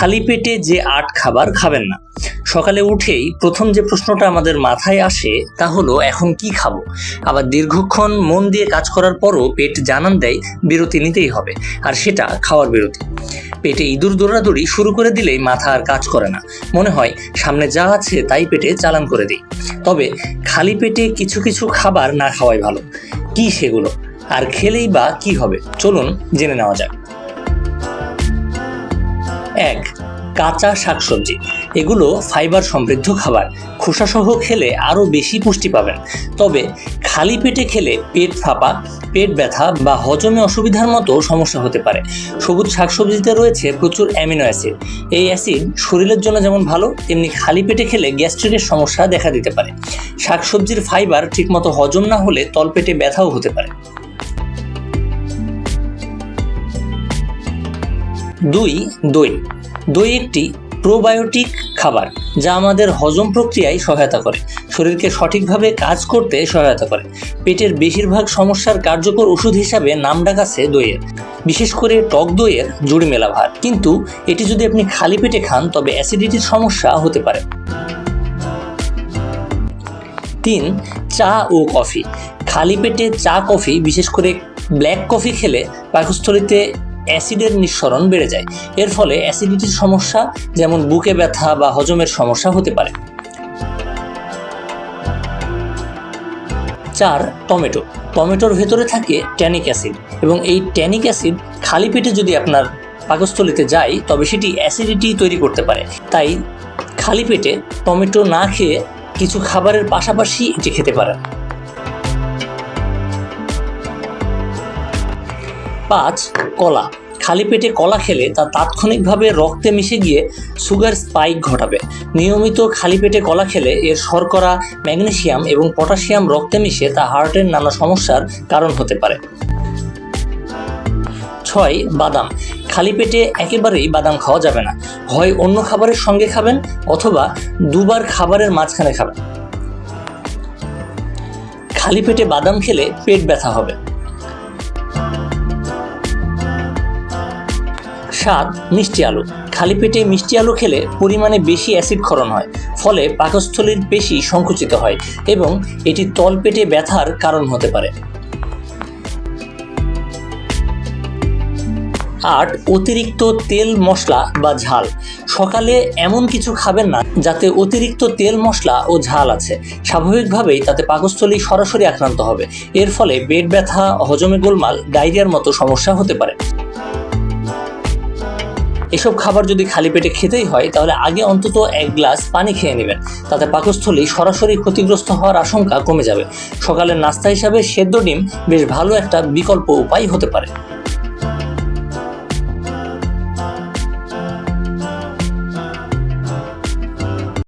খালি পেটে যে আট খাবার খাবেন না। সকালে উঠেই প্রথম যে প্রশ্নটা আমাদের মাথায় আসে, তা হলো, এখন কি খাব? আবার দীর্ঘক্ষণ মন দিয়ে কাজ করার পরও পেট জানান দেয়, বিরতি নিতেই হবে। আর সেটা খাওয়ার বিরতি। পেটে ইঁদুর দৌড়াদৌড়ি শুরু করে দিলেই মাথা আর কাজ করে না। মনে হয়, সামনে যা আছে তাই পেটে চালান করে দিই। তবে খালি পেটে কিছু কিছু খাবার না খাওয়াই ভালো। কি সেগুলো? আর খেলেই বা কি হবে? চলুন জেনে নেওয়া যাক। এক, কাঁচা শাকসবজি। এগুলো ফাইবার সমৃদ্ধ খাবার। খোসাসহ খেলে আরও বেশি পুষ্টি পাবেন। তবে খালি পেটে খেলে পেট ফাঁপা, পেট ব্যথা বা হজমে অসুবিধার মতো সমস্যা হতে পারে। সবুজ শাকসবজিতে রয়েছে প্রচুর অ্যামিনো অ্যাসিড। এই অ্যাসিড শরীরের জন্য যেমন ভালো, তেমনি খালি পেটে খেলে গ্যাস্ট্রিকের সমস্যা দেখা দিতে পারে। শাকসবজির ফাইবার ঠিকমতো হজম না হলে তলপেটে ব্যথাও হতে পারে। দুই, দই। দই একটি প্রোবায়োটিক খাবার, যা আমাদের হজম প্রক্রিয়ায় সহায়তা করে, শরীরকে সঠিকভাবে কাজ করতে সহায়তা করে। পেটের বেশিরভাগ সমস্যার কার্যকর ওষুধ হিসাবে নাম ডাকাছে দইয়ের। বিশেষ করে টক দইয়ের জুড়ি মেলা ভার। কিন্তু এটি যদি আপনি খালি পেটে খান, তবে অ্যাসিডিটির সমস্যা হতে পারে। তিন, চা ও কফি। খালি পেটে চা কফি, বিশেষ করে ব্ল্যাক কফি খেলে পাকস্থলিতে অ্যাসিডের নিঃসরণ বেড়ে যায়। এর ফলে অ্যাসিডিটির সমস্যা, যেমন বুকে ব্যথা বা হজমের সমস্যা হতে পারে। চার, টমেটো। টমেটোর ভেতরে থাকে ট্যানিক অ্যাসিড এবং এই ট্যানিক অ্যাসিড খালি পেটে যদি আপনার পাকস্থলিতে যায়, তবে সেটি অ্যাসিডিটি তৈরি করতে পারে। তাই খালি পেটে টমেটো না খেয়ে কিছু খাবারের পাশাপাশি এটি খেতে পারেন। পাঁচ কলা। খালি পেটে কলা খেলে তা তাৎক্ষণিকভাবে রক্তে মিশে গিয়ে সুগার স্পাইক ঘটাবে। নিয়মিত খালি পেটে কলা খেলে এর শর্করা ম্যাগনেশিয়াম এবং পটাশিয়াম রক্তে মিশে তা হার্টের নানা সমস্যার কারণ হতে পারে। ছয়, বাদাম। খালি পেটে একেবারেই বাদাম খাওয়া যাবে না। হয় অন্য খাবারের সঙ্গে খাবেন অথবা দুবার খাবারের মাঝখানে খাবেন। খালি পেটে বাদাম খেলে পেট ব্যথা হবে। সাত মিষ্টি আলু। খালি পেটে মিষ্টি আলু খেলে পরিমাণে বেশি অ্যাসিড ক্ষরণ হয়, ফলে পাকস্থলীর পেশি সংকুচিত হয় এবং এটি তলপেটে ব্যথার কারণ হতে পারে। আট, অতিরিক্ত তেল মশলা বা ঝাল। সকালে এমন কিছু খাবেন না যাতে অতিরিক্ত তেল মশলা ও ঝাল আছে। স্বাভাবিকভাবেই তাতে পাকস্থলী সরাসরি আক্রান্ত হবে। এর ফলে পেট ব্যথা, হজমে গোলমাল, ডায়রিয়ার মতো সমস্যা হতে পারে। এসব খাবার যদি খালি পেটে খেতেই হয়, তাহলে আগে অন্তত এক গ্লাস পানি খেয়ে নেবেন। তাতে পাকস্থলী সরাসরি ক্ষতিগ্রস্ত হওয়ার আশঙ্কা কমে যাবে। সকালের নাস্তা হিসাবে সেদ্ধ ডিম বেশ ভালো একটা বিকল্প উপায় হতে পারে।